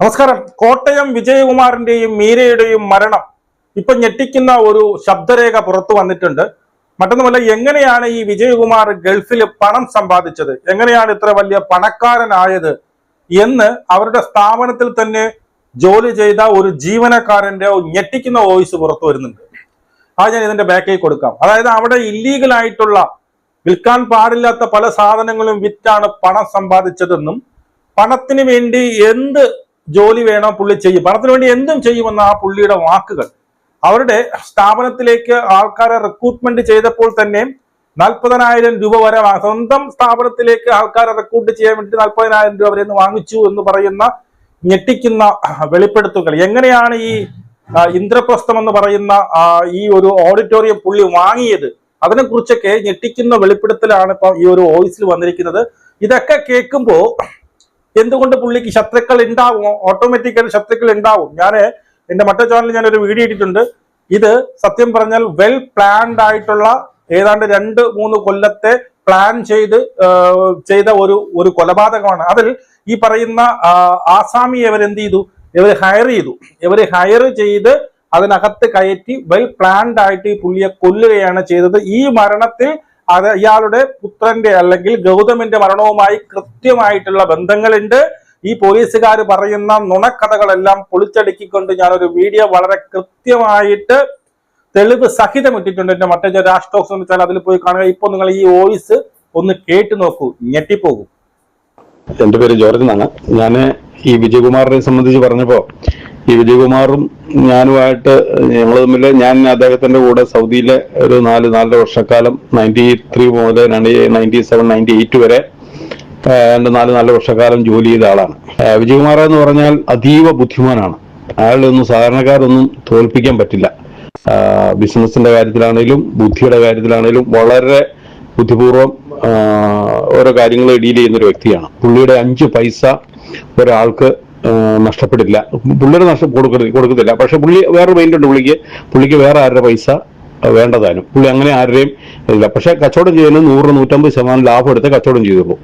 നമസ്കാരം. കോട്ടയം വിജയകുമാറിന്റെയും മീരയുടെയും മരണം ഇപ്പൊ ഞെട്ടിക്കുന്ന ഒരു ശബ്ദരേഖ പുറത്തു വന്നിട്ടുണ്ട്. മറ്റൊന്നുമല്ല എങ്ങനെയാണ് ഈ വിജയകുമാർ ഗൾഫിൽ പണം സമ്പാദിച്ചത്? എങ്ങനെയാണ് ഇത്ര വലിയ പണക്കാരനായത്? എന്ന് അവരുടെ സ്ഥാപനത്തിൽ തന്നെ ജോലി ചെയ്ത ഒരു ജീവനക്കാരന്റെ ഞെട്ടിക്കുന്ന വോയിസ് പുറത്തു വരുന്നുണ്ട്. ആ ഞാൻ ഇതിന്റെ ബാക്കിൽ കൊടുക്കാം. അതായത് അവിടെ ഇല്ലീഗൽ ആയിട്ടുള്ള വിൽക്കാൻ പാടില്ലാത്ത പല സാധനങ്ങളും വിറ്റാണ് പണം സമ്പാദിച്ചതെന്നും പണത്തിന് വേണ്ടി എന്ത് ജോലി വേണോ പുള്ളി ചെയ്യും. പണത്തിന് വേണ്ടി എന്തും ചെയ്യുമെന്ന ആ പുള്ളിയുടെ വാക്കുകൾ. അവരുടെ സ്ഥാപനത്തിലേക്ക് ആൾക്കാരെ റിക്രൂട്ട്മെന്റ് ചെയ്തപ്പോൾ തന്നെ നാൽപ്പതിനായിരം രൂപ വരെ സ്വന്തം സ്ഥാപനത്തിലേക്ക് ആൾക്കാരെ റിക്രൂട്ട് ചെയ്യാൻ വേണ്ടി നാൽപ്പതിനായിരം രൂപ വരെ വാങ്ങിച്ചു എന്ന് പറയുന്ന ഞെട്ടിക്കുന്ന വെളിപ്പെടുത്തുകൾ. എങ്ങനെയാണ് ഈ ഇന്ദ്രപ്രസ്ഥം എന്ന് പറയുന്ന ഈ ഒരു ഓഡിറ്റോറിയം പുള്ളി വാങ്ങിയത്? അതിനെക്കുറിച്ചൊക്കെ ഞെട്ടിക്കുന്ന വെളിപ്പെടുത്തലാണ് ഇപ്പൊ ഈ ഒരു വോയിസിൽ വന്നിരിക്കുന്നത്. ഇതൊക്കെ കേൾക്കുമ്പോ എന്തുകൊണ്ട് പുള്ളിക്ക് ശത്രുക്കൾ ഉണ്ടാവും? ഓട്ടോമാറ്റിക്കായിട്ട് ശത്രുക്കൾ ഉണ്ടാവും. ഞാൻ എന്റെ മറ്റേ ചാനലിൽ ഞാൻ ഒരു വീഡിയോ ഇട്ടിട്ടുണ്ട്. ഇത് സത്യം പറഞ്ഞാൽ വെൽ പ്ലാൻഡ് ആയിട്ടുള്ള ഏതാണ്ട് രണ്ട് മൂന്ന് കൊല്ലത്തെ പ്ലാൻ ചെയ്ത് ചെയ്ത ഒരു ഒരു കൊലപാതകമാണ്. അതിൽ ഈ പറയുന്ന ആസാമി ഇവരെന്ത് ചെയ്തു? ഇവർ ഹയർ ചെയ്തു. ഇവർ ഹയർ ചെയ്ത് അതിനകത്ത് കയറ്റി വെൽ പ്ലാൻഡ് ആയിട്ട് ഈ പുള്ളിയെ കൊല്ലുകയാണ് ചെയ്തത്. ഈ മരണത്തിൽ അത് ഇയാളുടെ പുത്രന്റെ അല്ലെങ്കിൽ ഗൗതമിന്റെ മരണവുമായി കൃത്യമായിട്ടുള്ള ബന്ധങ്ങളുണ്ട്. ഈ പോലീസുകാർ പറയുന്ന നുണക്കഥകളെല്ലാം പൊളിച്ചടുക്കിക്കൊണ്ട് ഞാനൊരു വീഡിയോ വളരെ കൃത്യമായിട്ട് തെളിവ് സഹിതം ഇട്ടിട്ടുണ്ട്. എന്റെ മറ്റേ രാഷ്ട്രോക്സ് എന്ന് വെച്ചാൽ അതിൽ പോയി കാണുക. ഇപ്പൊ നിങ്ങൾ ഈ വോയിസ് ഒന്ന് കേട്ടു നോക്കൂ. ഞെട്ടിപ്പോകും. എന്റെ പേര് ജോർജ് എന്നാണ്. ഞാൻ ഈ വിജയകുമാറിനെ സംബന്ധിച്ച് പറഞ്ഞപ്പോ ഈ വിജയകുമാറും ഞാനുമായിട്ട് ഞങ്ങൾ തമ്മിൽ ഞാൻ അദ്ദേഹത്തിന്റെ കൂടെ സൗദിയിലെ ഒരു നാല് നാലര വർഷക്കാലം നയന്റി ത്രീ മുതൽ നയന്റി സെവൻ നയന്റി എയ്റ്റ് വരെ രണ്ട് നാല് നാല് വർഷക്കാലം ജോലി ചെയ്ത ആളാണ്. വിജയകുമാർ എന്ന് പറഞ്ഞാൽ അതീവ ബുദ്ധിമാനാണ്. അയാളൊന്നും സാധാരണക്കാരൊന്നും തോൽപ്പിക്കാൻ പറ്റില്ല. ബിസിനസിന്റെ കാര്യത്തിലാണേലും ബുദ്ധിയുടെ കാര്യത്തിലാണെങ്കിലും വളരെ ബുദ്ധിപൂർവം ഓരോ കാര്യങ്ങൾ ഡീൽ ചെയ്യുന്ന ഒരു വ്യക്തിയാണ്. പുള്ളിയുടെ അഞ്ച് പൈസ ഒരാൾക്ക് നഷ്ടപ്പെടില്ല പുള്ളിയുടെ നഷ്ടം കൊടുക്കരുത് കൊടുക്കത്തില്ല. പക്ഷെ പുള്ളി വേറെ മൈൻഡ് ഉണ്ട് പുള്ളിക്ക്. പുള്ളിക്ക് വേറെ ആരുടെ പൈസ വേണ്ടതാനും. പുള്ളി അങ്ങനെ ആരുടെയും ഇല്ല. പക്ഷെ കച്ചവടം ചെയ്യുന്ന നൂറ് നൂറ്റമ്പത് ശതമാനം ലാഭം എടുത്ത് കച്ചവടം പോകും.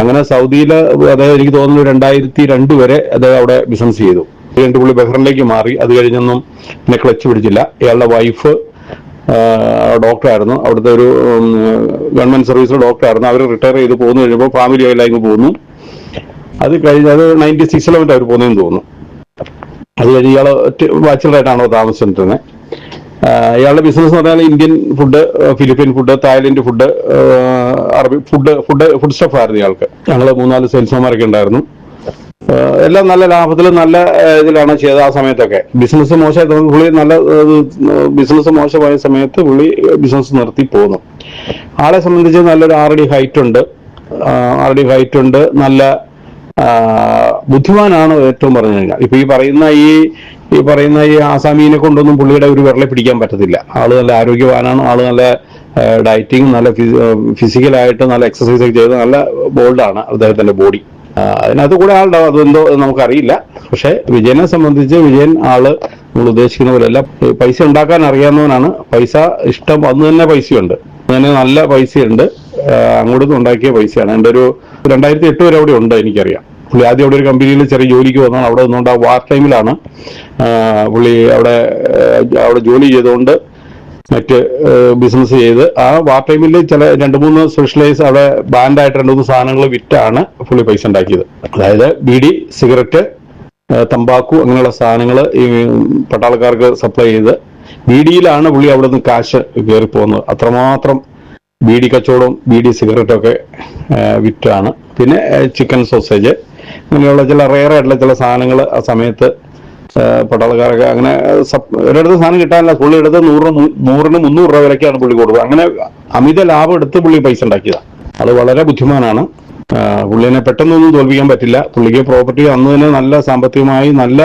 അങ്ങനെ സൗദിയിൽ അതായത് എനിക്ക് തോന്നുന്നു രണ്ടായിരത്തി രണ്ട് വരെ അദ്ദേഹം അവിടെ ബിസിനസ് ചെയ്തു. രണ്ട് പുള്ളി ബഹ്റിനിലേക്ക് മാറി. അത് കഴിഞ്ഞൊന്നും പിന്നെ ക്ലച്ച് പിടിച്ചില്ല. ഇയാളുടെ വൈഫ് ഡോക്ടറായിരുന്നു അവിടുത്തെ ഒരു ഗവൺമെന്റ് സർവീസിലെ ഡോക്ടറായിരുന്നു അവർ റിട്ടയർ ചെയ്ത് പോകുന്നു. കഴിഞ്ഞപ്പോൾ ഫാമിലി ആയില്ലെങ്കിൽ പോകുന്നു. അത് കഴിഞ്ഞ് അത് നയന്റി സിക്സിലോട്ട് അവർ പോകുന്നതെന്ന് തോന്നുന്നു. അത് കഴിഞ്ഞ് ഇയാൾ ബാച്ചിലറായിട്ടാണോ താമസിച്ചിരുന്നത് ഇയാളുടെ ബിസിനസ് എന്ന് പറഞ്ഞാൽ Indian food Philippine food Thailand food അറബി ഫുഡ് ഫുഡ് ഫുഡ് സ്റ്റഫ് ആയിരുന്നു ഇയാൾക്ക്. ഞങ്ങൾ മൂന്നാൽ സെയിൽസ്മാരൊക്കെ ഉണ്ടായിരുന്നു. എല്ലാം നല്ല ലാഭത്തിൽ നല്ല ഇതിലാണ് ചെയ്തത് ആ സമയത്തൊക്കെ. ബിസിനസ് മോശമായി പുള്ളി നല്ല ബിസിനസ് മോശമായ സമയത്ത് പുള്ളി ബിസിനസ് നിർത്തി പോന്നു. ആളെ സംബന്ധിച്ച് നല്ലൊരു ആറടി ഹൈറ്റ് ഉണ്ട്. ആറടി ഹൈറ്റ് ഉണ്ട്. നല്ല ബുദ്ധിമാനാണ് ഏറ്റവും പറഞ്ഞു കഴിഞ്ഞാൽ ഇപ്പൊ ഈ പറയുന്ന ഈ ഈ പറയുന്ന ഈ ആസാമീനെ കൊണ്ടൊന്നും പുള്ളിയുടെ ഒരു വിരളെ പിടിക്കാൻ പറ്റത്തില്ല. ആൾ നല്ല ആരോഗ്യവാനാണ് ആൾ നല്ല ഡയറ്റിങ് നല്ല ഫിസിക്കലായിട്ട് നല്ല എക്സസൈസ് ഒക്കെ ചെയ്ത് നല്ല ബോൾഡാണ് അദ്ദേഹത്തിന്റെ ബോഡി. അതിനകത്ത് കൂടെ ആളുണ്ടാവും അതെന്തോ നമുക്കറിയില്ല. പക്ഷെ വിജയനെ സംബന്ധിച്ച് വിജയൻ ആൾ നമ്മൾ ഉദ്ദേശിക്കുന്ന പോലെയല്ല പൈസ ഉണ്ടാക്കാൻ അറിയാവുന്നവനാണ്. പൈസ ഇഷ്ടം അന്ന് തന്നെ പൈസയുണ്ട്. അങ്ങനെ നല്ല പൈസയുണ്ട്. അങ്ങോട്ട് ഉണ്ടാക്കിയ പൈസയാണ്. എന്റെ ഒരു രണ്ടായിരത്തി എട്ട് വരെ അവിടെ ഉണ്ട് എനിക്കറിയാം. പുള്ളി ആദ്യം അവിടെ ഒരു കമ്പനിയിൽ ചെറിയ ജോലിക്ക് വന്നാണ്. അവിടെ നിന്നുകൊണ്ട് ആ വാർ ടൈമിലാണ് പുള്ളി അവിടെ അവിടെ ജോലി ചെയ്തുകൊണ്ട് മറ്റ് ബിസിനസ് ചെയ്ത്. ആ വാർ ടൈമിൽ ചില രണ്ട് മൂന്ന് സ്പെഷ്യലൈസ് അവിടെ ബാൻഡായിട്ട് രണ്ട് മൂന്ന് സാധനങ്ങൾ വിറ്റാണ് പുള്ളി പൈസ ഉണ്ടാക്കിയത്. അതായത് ബീഡി സിഗരറ്റ് തമ്പാക്കു അങ്ങനെയുള്ള സാധനങ്ങൾ ഈ പട്ടാളക്കാർക്ക് സപ്ലൈ ചെയ്ത് ബീഡിയിലാണ് പുള്ളി അവിടെ നിന്ന് കാശ് കയറി പോകുന്നത്. അത്രമാത്രം ബീഡി കച്ചവടവും ബീഡി സിഗരറ്റും ഒക്കെ വിറ്റാണ്. പിന്നെ ചിക്കൻ സോസേജ്. അങ്ങനെയുള്ള ചില റെയർ ആയിട്ടുള്ള ചില സാധനങ്ങൾ ആ സമയത്ത് പട്ടാളക്കാരൊക്കെ അങ്ങനെ ഒരിടത്ത് സാധനം കിട്ടാനില്ല. പുള്ളി എടുത്ത് നൂറിന് മു- നൂറിന് മുന്നൂറ് രൂപ വിലക്കാണ് പുള്ളി കൊടുക്കുക അങ്ങനെ അമിത ലാഭം എടുത്ത് പുള്ളി പൈസ ഉണ്ടാക്കിയതാണ് അത് വളരെ ബുദ്ധിമാനാണ്. പുള്ളിനെ പെട്ടെന്നൊന്നും തോൽപ്പിക്കാൻ പറ്റില്ല. പുള്ളിക്ക് പ്രോപ്പർട്ടി അന്ന് തന്നെ നല്ല സാമ്പത്തികമായി നല്ല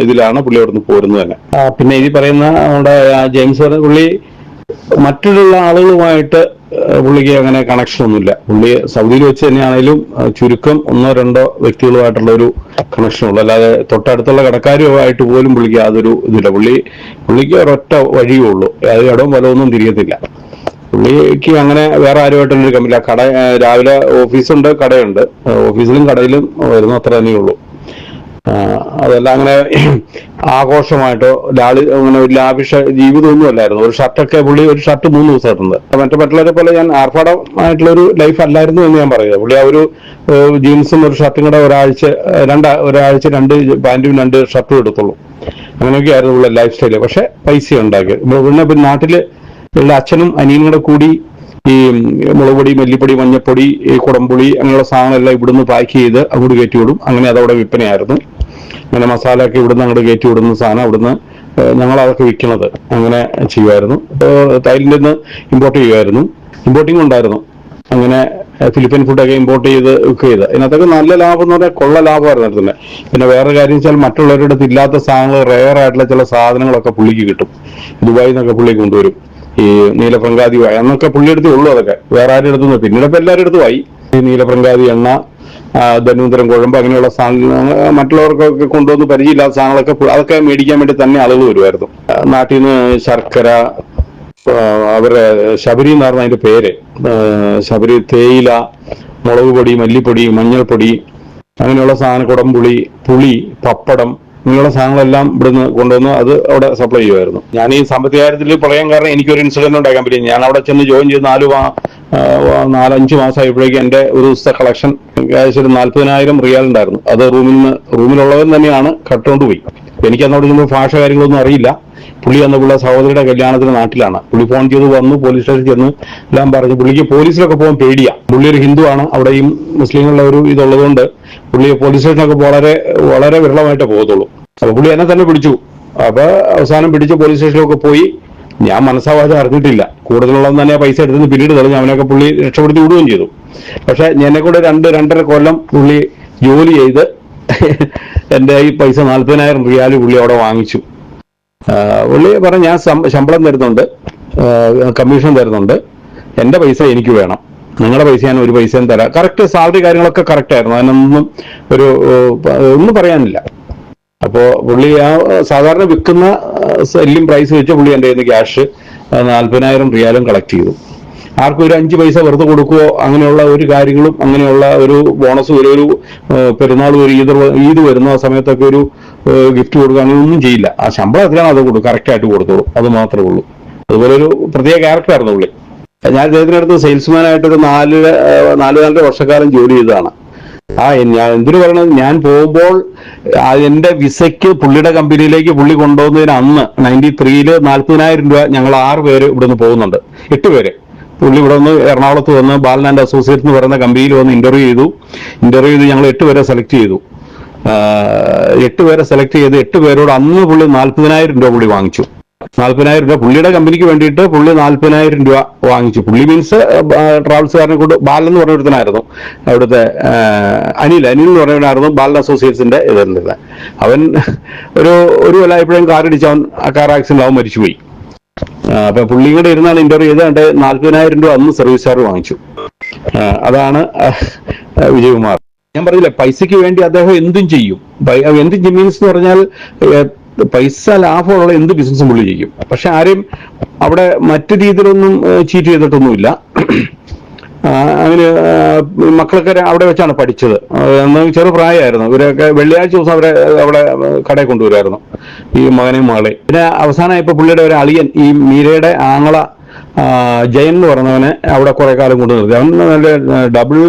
ഇതിലാണ് പുള്ളി അവിടുന്ന് പോരുന്നത് തന്നെ. പിന്നെ ഇനി പറയുന്ന നമ്മുടെ ജെയിംസ് പുള്ളി മറ്റുള്ള ആളുകളുമായിട്ട് പുള്ളിക്ക് അങ്ങനെ കണക്ഷൻ ഒന്നുമില്ല. പുള്ളി സൗദിയിൽ വെച്ച് തന്നെയാണെങ്കിലും ചുരുക്കം ഒന്നോ രണ്ടോ വ്യക്തികളുമായിട്ടുള്ള ഒരു കണക്ഷൻ ഉള്ളു. അല്ലാതെ തൊട്ടടുത്തുള്ള കടക്കാരുമായിട്ട് പോലും പുള്ളിക്ക് യാതൊരു ഇതില്ല പുള്ളി പുള്ളിക്ക് ഒരൊറ്റ വഴിയേ ഉള്ളൂ. അത് ഇടവും വലവൊന്നും തിരിയത്തില്ല. പുള്ളിക്ക് അങ്ങനെ വേറെ ആരുമായിട്ടൊരു കമ്മില്ല കട രാവിലെ ഓഫീസുണ്ട് കടയുണ്ട്. ഓഫീസിലും കടയിലും വരുന്ന അത്ര തന്നെയുള്ളൂ അതല്ല അങ്ങനെ ആഘോഷമായിട്ടോ ലാളി അങ്ങനെ ഒരു ലാവിഷ ജീവിതമൊന്നും അല്ലായിരുന്നു ഒരു ഷർട്ടൊക്കെ പുള്ളി ഒരു ഷർട്ട് മൂന്ന് ദിവസം അപ്പൊ മറ്റു മറ്റുള്ളവരെ പോലെ ഞാൻ ആർഭാടമായിട്ടുള്ള ഒരു ലൈഫ് അല്ലായിരുന്നു എന്ന് ഞാൻ പറയുന്നത്. പുള്ളി ആ ഒരു ജീൻസും ഒരു ഷർട്ടും കൂടെ ഒരാഴ്ച രണ്ട ഒരാഴ്ച രണ്ട് പാന്റും രണ്ട് ഷർട്ടും എടുത്തുള്ളൂ. അങ്ങനെയൊക്കെ ആയിരുന്നു ഉള്ള ലൈഫ് സ്റ്റൈൽ. പക്ഷെ പൈസ ഉണ്ടാക്കി പിന്നെ നാട്ടിൽ ഉള്ള അച്ഛനും അനിയനും കൂടെ കൂടി ഈ മുളകുപൊടി മല്ലിപ്പൊടി മഞ്ഞപ്പൊടി ഈ കുടംപുളി അങ്ങനെയുള്ള സാധനങ്ങളെല്ലാം ഇവിടുന്ന് പാക്ക് ചെയ്ത് അങ്ങോട്ട് കയറ്റി വിടും അങ്ങനെ അതവിടെ വിൽപ്പനയായിരുന്നു. അങ്ങനെ മസാല ഒക്കെ ഇവിടുന്ന് അങ്ങോട്ട് കയറ്റി വിടുന്ന സാധനം അവിടുന്ന് ഞങ്ങൾ അതൊക്കെ വിൽക്കുന്നത് അങ്ങനെ ചെയ്യുമായിരുന്നു. തൈലിൽ നിന്ന് ഇമ്പോർട്ട് ചെയ്യുമായിരുന്നു. ഇമ്പോർട്ടിംഗ് ഉണ്ടായിരുന്നു. അങ്ങനെ ഫിലിപ്പീൻ ഫുഡൊക്കെ ഇമ്പോർട്ട് ചെയ്ത് ഒക്കെ ചെയ്ത്. ഇതിനകത്തൊക്കെ നല്ല ലാഭം എന്ന് പറഞ്ഞാൽ കൊള്ള ലാഭമായിരുന്നു തന്നെ പിന്നെ വേറെ കാര്യം വെച്ചാൽ മറ്റുള്ളവരുടെ ഇല്ലാത്ത സാധനങ്ങൾ റെയർ ആയിട്ടുള്ള ചില സാധനങ്ങളൊക്കെ പുള്ളിക്ക് കിട്ടും. ദുബായിൽ നിന്നൊക്കെ പുള്ളി കൊണ്ടുവരും. ഈ നീലപ്രങ്കാതി വായ അന്നൊക്കെ പുള്ളിയെടുത്തേ ഉള്ളൂ അതൊക്കെ. വേറെ ആരുടെ അടുത്തുനിന്ന് പിന്നീട് ഇപ്പൊ എല്ലാവരുടെ അടുത്തും ആയി. ഈ നീലപ്രങ്കാതി എണ്ണ ആ, ധന്വന്തരം കുഴമ്പ് അങ്ങനെയുള്ള സാധനങ്ങൾ മറ്റുള്ളവർക്കൊക്കെ കൊണ്ടുവന്ന് പരിചയമില്ലാത്ത സാധനങ്ങളൊക്കെ അതൊക്കെ മേടിക്കാൻ വേണ്ടി തന്നെ ആളുകൾ വരുമായിരുന്നു. നാട്ടിൽ നിന്ന് ശർക്കര അവരെ ശബരി എന്ന് പറഞ്ഞ അതിന്റെ പേര്. ശബരി തേയില മുളക് പൊടി മല്ലിപ്പൊടി മഞ്ഞൾപ്പൊടി അങ്ങനെയുള്ള സാധന കുടംപുളി പുളി പപ്പടം ഇങ്ങനെയുള്ള സാധനങ്ങളെല്ലാം ഇവിടുന്ന് കൊണ്ടുവന്ന് അത് അവിടെ സപ്ലൈ ചെയ്യുമായിരുന്നു. ഞാൻ ഈ സാമ്പത്തിക കാര്യത്തിൽ പറയാൻ കാരണം എനിക്കൊരു ഇൻസിഡന്റ് ഉണ്ടാക്കാൻ പറ്റി ഞാൻ അവിടെ ചെന്ന് ജോയിൻ ചെയ്ത് നാല് നാലഞ്ച് മാസമായപ്പോഴേക്കും എന്റെ ഒരു ദിവസത്തെ കളക്ഷൻ ഏകദേശം ഒരു നാല്പതിനായിരം റിയാൽ ഉണ്ടായിരുന്നു. അത് റൂമിൽ നിന്ന് റൂമിലുള്ളവൻ തന്നെയാണ് കട്ടുകൊണ്ട് പോയി. എനിക്ക് അന്നോട് ചെന്ന് ഭാഷ കാര്യങ്ങളൊന്നും അറിയില്ല. പുള്ളി അന്ന് പുള്ള സഹോദരിയുടെ കല്യാണത്തിന് നാട്ടിലാണ്. പുള്ളി ഫോൺ ചെയ്ത് വന്നു പോലീസ് സ്റ്റേഷനിൽ ചെന്ന് എല്ലാം പറഞ്ഞു. പുള്ളിക്ക് പോലീസിലൊക്കെ പോകാൻ പേടിയാ. പുള്ളി ഒരു ഹിന്ദുവാണ് അവിടെയും മുസ്ലിങ്ങളുടെ ഒരു ഇതുള്ളതുകൊണ്ട് പുള്ളി പോലീസ് സ്റ്റേഷനൊക്കെ വളരെ വളരെ വിരളമായിട്ടേ പോകത്തുള്ളൂ. അപ്പൊ പുള്ളി എന്നെ തന്നെ പിടിച്ചു. അപ്പൊ അവസാനം പിടിച്ച് പോലീസ് സ്റ്റേഷനിലൊക്കെ പോയി. ഞാൻ മനസ്സാവാതെ അറിഞ്ഞിട്ടില്ല. കൂടുതലുള്ളതെന്ന് തന്നെ പൈസ എടുത്ത് പിന്നീട് തെളിഞ്ഞു അവനൊക്കെ പുള്ളി രക്ഷപ്പെടുത്തി വിടുകയും ചെയ്തു. പക്ഷെ എന്നെ കൂടെ രണ്ട് രണ്ടര കൊല്ലം പുള്ളി ജോലി ചെയ്ത് എന്റെ ഈ പൈസ നാൽപ്പതിനായിരം റിയാൽ പുള്ളി അവിടെ വാങ്ങിച്ചു. പുള്ളി പറഞ്ഞു ഞാൻ ശമ്പളം തരുന്നുണ്ട്. കമ്മീഷൻ തരുന്നുണ്ട്. എന്റെ പൈസ എനിക്ക് വേണം. നിങ്ങളുടെ പൈസ ഞാൻ ഒരു പൈസയും തരാം. കറക്റ്റ് സാലറി കാര്യങ്ങളൊക്കെ കറക്റ്റ് ആയിരുന്നു. അതിനൊന്നും ഒരു ഒന്നും പറയാനില്ല. അപ്പോ പുള്ളി ആ സാധാരണ വിൽക്കുന്ന സെല്ലിംഗ് പ്രൈസ് വെച്ച് പുള്ളി എന്റെ കയ്യിൽ നിന്ന് ക്യാഷ് നാൽപ്പതിനായിരം റിയാലും കളക്ട് ചെയ്തു. ആർക്കും ഒരു അഞ്ച് പൈസ വെറുതെ കൊടുക്കുകയോ അങ്ങനെയുള്ള ഒരു കാര്യങ്ങളും അങ്ങനെയുള്ള ഒരു ബോണസ് ഒരു ഒരു പെരുന്നാൾ ഒരു ഈദ് ഈദ് വരുന്ന സമയത്തൊക്കെ ഒരു ഗിഫ്റ്റ് കൊടുക്കുക അങ്ങനെയൊന്നും ചെയ്യില്ല. ആ ശമ്പളം എത്രയാണ് അത് കൊടുക്കും കറക്റ്റായിട്ട് കൊടുത്തോളൂ. അത് മാത്രമേ ഉള്ളൂ. അതുപോലെ ഒരു പ്രത്യേക ക്യാരക്ടറായിരുന്നു പുള്ളി. ഞാൻ സെയിൽസ്മാൻ ആയിട്ട് ഒരു നാല് നാല് നാലര വർഷക്കാലം ജോലി ചെയ്തതാണ്. ആ ഞാൻ എന്തിനു പറയണത്? ഞാൻ പോകുമ്പോൾ എന്റെ വിസയ്ക്ക് പുള്ളിയുടെ കമ്പനിയിലേക്ക് പുള്ളി കൊണ്ടുപോകുന്നതിന് അന്ന് നയന്റി ത്രീയിൽ നാൽപ്പതിനായിരം രൂപ ഞങ്ങൾ ആറ് പേര് ഇവിടുന്ന് പോകുന്നുണ്ട്. എട്ട് പേര്. പുള്ളി ഇവിടെ വന്ന് എറണാകുളത്ത് വന്ന് ബാലൻ ആൻഡ് അസോസിയേറ്റ്സ് എന്ന് പറയുന്ന കമ്പനിയിൽ വന്ന് ഇന്റർവ്യൂ ചെയ്തു. ഇന്റർവ്യൂ ചെയ്ത് ഞങ്ങൾ എട്ട് പേരെ സെലക്ട് ചെയ്തു. എട്ട് പേരെ സെലക്ട് ചെയ്ത് എട്ട് പേരോട് അന്ന് പുള്ളി നാൽപ്പതിനായിരം രൂപ പുള്ളി വാങ്ങിച്ചു. നാൽപ്പതിനായിരം രൂപ പുള്ളിയുടെ കമ്പനിക്ക് വേണ്ടിയിട്ട് പുള്ളി നാൽപ്പതിനായിരം രൂപ വാങ്ങിച്ചു. പുള്ളി മീൻസ് ട്രാവൽസുകാരനെ കൊണ്ട് ബാലൻ എന്ന് പറഞ്ഞ ഒരുത്തനായിരുന്നു. അവിടുത്തെ അനിൽ. അനിൽ എന്ന് പറഞ്ഞവനായിരുന്നു ബാലൻ അസോസിയേറ്റ്സിന്റെ ഇതുണ്ട് അവൻ ഒരു ഒരു കാർ ഇടിച്ച് അവൻ ആ കാർ ആക്സിഡന്റ് അവൻ മരിച്ചുപോയി. അപ്പൊ പുള്ളിയും കൂടെ ഇരുന്നാണ് ഇന്റർവ്യൂ ചെയ്ത് കണ്ട് നാൽപ്പതിനായിരം രൂപ അന്ന് സർവീസ് ചാർജ് വാങ്ങിച്ചു. അതാണ് വിജയകുമാർ. ഞാൻ പറഞ്ഞില്ലേ പൈസയ്ക്ക് വേണ്ടി അദ്ദേഹം എന്തും ചെയ്യും. എന്ത് മീൻസ് എന്ന് പറഞ്ഞാൽ പൈസ ലാഭമുള്ള എന്ത് ബിസിനസ്സും പുള്ളി ചെയ്യും. പക്ഷെ ആരെയും അവിടെ മറ്റു രീതിയിലൊന്നും ചീറ്റ് ചെയ്തിട്ടൊന്നുമില്ല. അങ്ങനെ മക്കളൊക്കെ അവിടെ വെച്ചാണ് പഠിച്ചത്. അന്ന് ചെറു പ്രായമായിരുന്നു. ഇവരൊക്കെ വെള്ളിയാഴ്ച ദിവസം അവരെ അവിടെ കടയിൽ കൊണ്ടുവരുമായിരുന്നു. ഈ മകനെയും മകളെ പിന്നെ അവസാനമായപ്പോൾ പുള്ളിയുടെ ഒരു അളിയൻ ഈ മീരയുടെ ആങ്ങള ജയൻ എന്ന് പറഞ്ഞവനെ അവിടെ കുറെ കാലം കൊണ്ടു നിർത്തി. അവൻ നല്ല double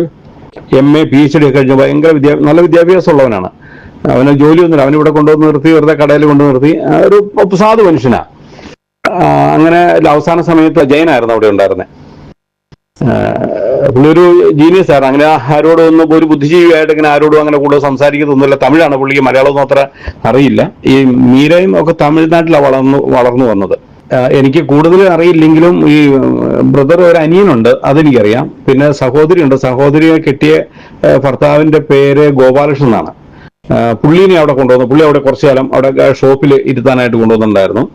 M A P H D ഒക്കെ കഴിഞ്ഞ ഭയങ്കര വിദ്യാ നല്ല വിദ്യാഭ്യാസം ഉള്ളവനാണ് അവന് ജോലിയൊന്നുമില്ല. ഇവിടെ കൊണ്ടുവന്ന് നിർത്തി വെറുതെ കടയിൽ കൊണ്ടു നിർത്തി. ഒരു സാധു മനുഷ്യനാ. അങ്ങനെ അവസാന സമയത്ത് ജയനായിരുന്നു അവിടെ ഉണ്ടായിരുന്നത് പുള്ളി ഒരു ജീനിയസ് ആണ്. അങ്ങനെ ആരോടും ഒന്നും ഒരു ബുദ്ധിജീവിയായിട്ട് ഇങ്ങനെ ആരോടും അങ്ങനെ കൂടുതൽ സംസാരിക്കുന്നൊന്നുമില്ല തമിഴാണ് പുള്ളിക്ക് മലയാളമൊന്നും അത്ര അറിയില്ല. ഈ മീരയും ഒക്കെ തമിഴ്നാട്ടിലാണ് വളർന്നു വളർന്നു വന്നത്. എനിക്ക് കൂടുതൽ അറിയില്ലെങ്കിലും ഈ ബ്രദർ ഒരു അനിയനുണ്ട് അതെനിക്കറിയാം. പിന്നെ സഹോദരിയുണ്ട്. സഹോദരിയെ കിട്ടിയ ഭർത്താവിന്റെ പേര് ഗോപാലകൃഷ്ണൻ എന്നാണ്. പുള്ളീനെ അവിടെ കൊണ്ടുവന്നു. പുള്ളി അവിടെ കുറച്ചു കാലം അവിടെ ഷോപ്പിൽ ഇരുത്താനായിട്ട് കൊണ്ടുവന്നിട്ടുണ്ടായിരുന്നു.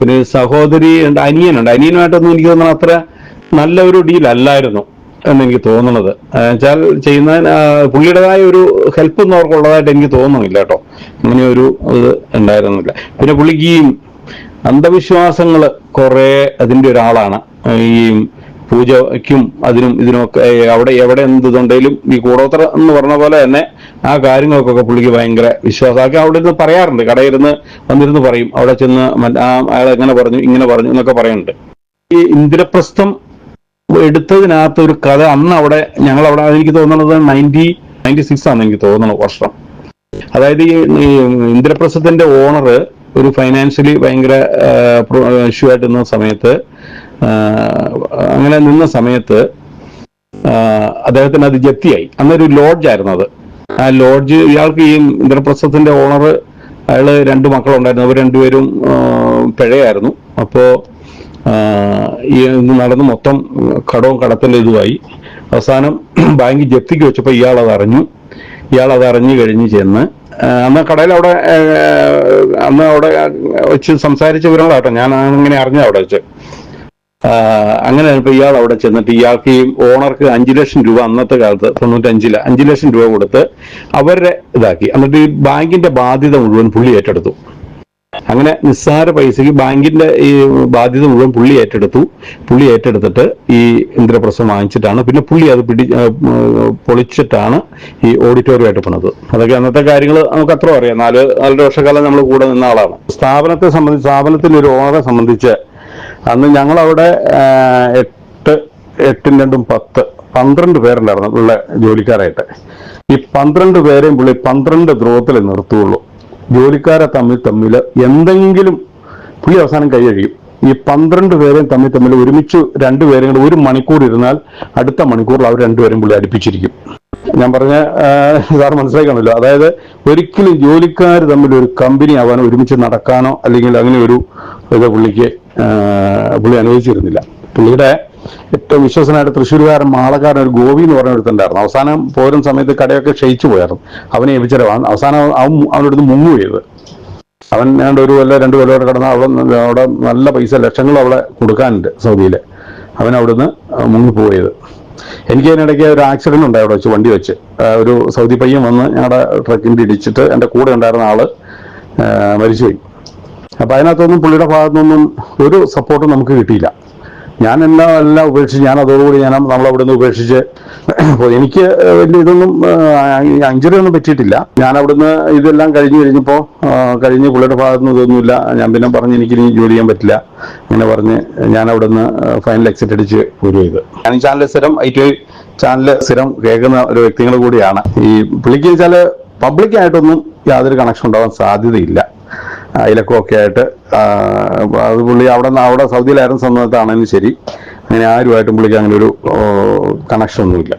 പിന്നെ സഹോദരി ഉണ്ട് അനിയനുണ്ട്. അനിയനുമായിട്ടൊന്നും എനിക്ക് തോന്നുന്നത് അത്ര നല്ല ഒരു ഡീൽ അല്ലായിരുന്നു. എന്ന് എനിക്ക് തോന്നുന്നത്. വെച്ചാൽ ചെയ്യുന്നതിന് പുള്ളിയുടേതായ ഒരു ഹെൽപ്പ് ഒന്നും അവർക്കുള്ളതായിട്ട് എനിക്ക് തോന്നുന്നില്ല കേട്ടോ. അങ്ങനെ ഒരു ഇത് ഉണ്ടായിരുന്നില്ല. പിന്നെ പുള്ളിക്ക് ഈ അന്ധവിശ്വാസങ്ങൾ കുറേ അതിന്റെ ഒരാളാണ്. ഈ പൂജയ്ക്കും അതിനും ഇതിനുമൊക്കെ അവിടെ എവിടെ എന്ത് ഇതുണ്ടെങ്കിലും ഈ കൂടോത്ര എന്ന് പറഞ്ഞ പോലെ തന്നെ ആ കാര്യങ്ങൾക്കൊക്കെ പുള്ളിക്ക് ഭയങ്കര വിശ്വാസമാക്കി അവിടെ ഇരുന്ന് പറയാറുണ്ട്. കടയിരുന്ന് വന്നിരുന്ന് പറയും. അവിടെ ചെന്ന് ആ അയാൾ എങ്ങനെ പറഞ്ഞു ഇങ്ങനെ പറഞ്ഞു എന്നൊക്കെ പറയുന്നുണ്ട്. ഈ ഇന്ദ്രപ്രസ്ഥം എടുത്തതിനകത്ത് ഒരു കഥ അന്ന് അവിടെ ഞങ്ങൾ അവിടെ എനിക്ക് തോന്നുന്നത് നയന്റി നയന്റി സിക്സ് ആണ് എനിക്ക് തോന്നുന്നത് വർഷം. അതായത് ഈ ഇന്ദ്രപ്രസ്ഥത്തിന്റെ ഓണർ ഒരു ഫൈനാൻഷ്യലി ഭയങ്കര ഇഷ്യൂ ആയിട്ട് നിന്ന സമയത്ത് അങ്ങനെ നിന്ന സമയത്ത് അദ്ദേഹത്തിന് അത് ജപ്തിയായി. അന്നൊരു ലോഡ്ജ് ആയിരുന്നു അത്. ആ ലോഡ്ജ് ഇയാൾക്ക് ഈ ഇന്ദ്രപ്രസ്ഥത്തിന്റെ ഓണർ അയാൾ രണ്ട് മക്കളുണ്ടായിരുന്നു. അവർ രണ്ടുപേരും പിഴയായിരുന്നു. അപ്പോ ആ, ഈ നടന്ന് മൊത്തം കടവും കടത്തിന്റെ ഇതുമായി. അവസാനം ബാങ്ക് ജപ്തിക്ക് വെച്ചപ്പോൾ ഇയാൾ അത് അറിഞ്ഞു. ഇയാൾ അത് അറിഞ്ഞു കഴിഞ്ഞ് ചെന്ന് അന്ന് കടയിൽ അവിടെ അന്ന് അവിടെ വെച്ച് സംസാരിച്ച വിവരങ്ങളാട്ടോ. ഞാൻ അങ്ങനെ അറിഞ്ഞു അവിടെ വെച്ച്. അങ്ങനെ ഇപ്പൊ ഇയാൾ അവിടെ ചെന്നിട്ട് ഇയാൾക്ക് ഈ ഓണർക്ക് അഞ്ചു ലക്ഷം രൂപ അന്നത്തെ കാലത്ത് തൊണ്ണൂറ്റഞ്ചിൽ അഞ്ചു ലക്ഷം രൂപ കൊടുത്ത് അവരുടെ ഇതാക്കി. എന്നിട്ട് ഈ ബാങ്കിന്റെ ബാധ്യത മുഴുവൻ പുള്ളി ഏറ്റെടുത്തു. അങ്ങനെ നിസ്സാര പൈസയ്ക്ക് ബാങ്കിന്റെ ഈ ബാധ്യത മുഴുവൻ പുള്ളി ഏറ്റെടുത്തു. പുള്ളി ഏറ്റെടുത്തിട്ട് ഈ ഇന്ദ്രപ്രസ്ഥം വാങ്ങിച്ചിട്ടാണ്. പിന്നെ പുള്ളി അത് പിടി പൊളിച്ചിട്ടാണ് ഈ ഓഡിറ്റോറിയമായിട്ട് പണിത്. അതൊക്കെ അന്നത്തെ കാര്യങ്ങൾ നമുക്ക് അത്ര അറിയാം. നാല് നാലര വർഷക്കാലം നമ്മൾ കൂടെ നിന്ന ആളാണ്. സ്ഥാപനത്തെ സംബന്ധിച്ച് സ്ഥാപനത്തിന്റെ ഒരു ഓണറെ സംബന്ധിച്ച് അന്ന് ഞങ്ങൾ അവിടെ എട്ട് എട്ടും രണ്ടും പത്ത് പന്ത്രണ്ട് പേരുണ്ടായിരുന്നു ഉള്ള ജോലിക്കാരായിട്ട്. ഈ പന്ത്രണ്ട് പേരെയും പുള്ളി പന്ത്രണ്ട് ധ്രുവത്തിൽ നിർത്തുകയുള്ളൂ. ജോലിക്കാരെ തമ്മിൽ തമ്മിൽ എന്തെങ്കിലും പുള്ളി അവസാനം കൈയഴിയും ഈ പന്ത്രണ്ട് പേരെയും തമ്മിൽ തമ്മിൽ ഒരുമിച്ച് രണ്ടുപേരും കൂടെ ഒരു മണിക്കൂർ ഇരുന്നാൽ അടുത്ത മണിക്കൂറിൽ അവർ രണ്ടുപേരും പുള്ളി അടുപ്പിച്ചിരിക്കും. ഞാൻ പറഞ്ഞ സാർ മനസ്സിലാക്കണമല്ലോ അതായത് ഒരിക്കലും ജോലിക്കാർ തമ്മിൽ ഒരു കമ്പനി ആവാനോ ഒരുമിച്ച് നടക്കാനോ അല്ലെങ്കിൽ അങ്ങനെ ഒരു ഇത് പുള്ളിക്ക് പുള്ളി അനുവദിച്ചിരുന്നില്ല. പുള്ളിയുടെ ഏറ്റവും വിശ്വസനായിട്ട് തൃശ്ശൂരുകാരൻ മാളക്കാരൻ ഒരു ഗോപി എന്ന് പറഞ്ഞ ഒരുത്തുണ്ടായിരുന്നു അവസാനം പോരുന്ന സമയത്ത് കടയൊക്കെ ക്ഷയിച്ചു പോയായിരുന്നു. അവനെ ഏൽപ്പിച്ചിടവാൻ അവസാനം അവൻ അവനടുത്ത് മുങ്ങു ചെയ്ത്. അവൻ ഞാണ്ട് ഒരു കൊല്ലം രണ്ട് കൊല്ലം അവിടെ കിടന്ന അവിടെ അവിടെ നല്ല പൈസ ലക്ഷങ്ങൾ അവിടെ കൊടുക്കാനുണ്ട് സൗദിയിൽ അവൻ അവിടുന്ന് മുങ്ങിപ്പോയത് എനിക്ക് അതിനിടയ്ക്ക് ഒരു ആക്സിഡന്റ് ഉണ്ടായി അവിടെ വെച്ച് വണ്ടി വെച്ച്. ഒരു സൗദി പയ്യൻ വന്ന് ഞങ്ങളുടെ ട്രക്കിന്റെ ഇടിച്ചിട്ട് എന്റെ കൂടെ ഉണ്ടായിരുന്ന ആൾ മരിച്ചുപോയി. അപ്പൊ അതിനകത്തൊന്നും പുള്ളിയുടെ ഭാഗത്തുനിന്നും ഒരു സപ്പോർട്ടും നമുക്ക് കിട്ടിയില്ല. ഞാൻ എല്ലാം എല്ലാം ഉപേക്ഷിച്ച് ഞാൻ അതോടുകൂടി ഞാൻ നമ്മളവിടെ നിന്ന് ഉപേക്ഷിച്ച് എനിക്ക് വലിയ ഇതൊന്നും അഞ്ചറി ഒന്നും പറ്റിയിട്ടില്ല. ഞാൻ അവിടുന്ന് ഇതെല്ലാം കഴിഞ്ഞു കഴിഞ്ഞപ്പോൾ കഴിഞ്ഞ് പുള്ളിയുടെ ഭാഗത്തുനിന്ന് ഇതൊന്നുമില്ല. ഞാൻ പിന്നെ പറഞ്ഞ് എനിക്ക് ഇനി ജോലി ചെയ്യാൻ പറ്റില്ല. ഇങ്ങനെ പറഞ്ഞ് ഞാൻ അവിടുന്ന് ഫൈനൽ എക്സിറ്റ് അടിച്ച് പോരുക ചെയ്ത് ഞാൻ ഈ ചാനൽ സ്ഥിരം ഐ ടി ചാനൽ സ്ഥിരം കേൾക്കുന്ന ഒരു വ്യക്തികൾ കൂടിയാണ്. ഈ പുള്ളിക്ക് വെച്ചാൽ പബ്ലിക്കായിട്ടൊന്നും യാതൊരു കണക്ഷൻ ഉണ്ടാവാൻ സാധ്യതയില്ല. അയലക്കമൊക്കെ ആയിട്ട് അത് പുള്ളി അവിടെ അവിടെ സൗദിയിലായിരുന്ന സമയത്താണെങ്കിലും ശരി. അങ്ങനെ ആരുമായിട്ടും പുള്ളിക്ക് അങ്ങനെ ഒരു കണക്ഷൻ ഒന്നുമില്ല.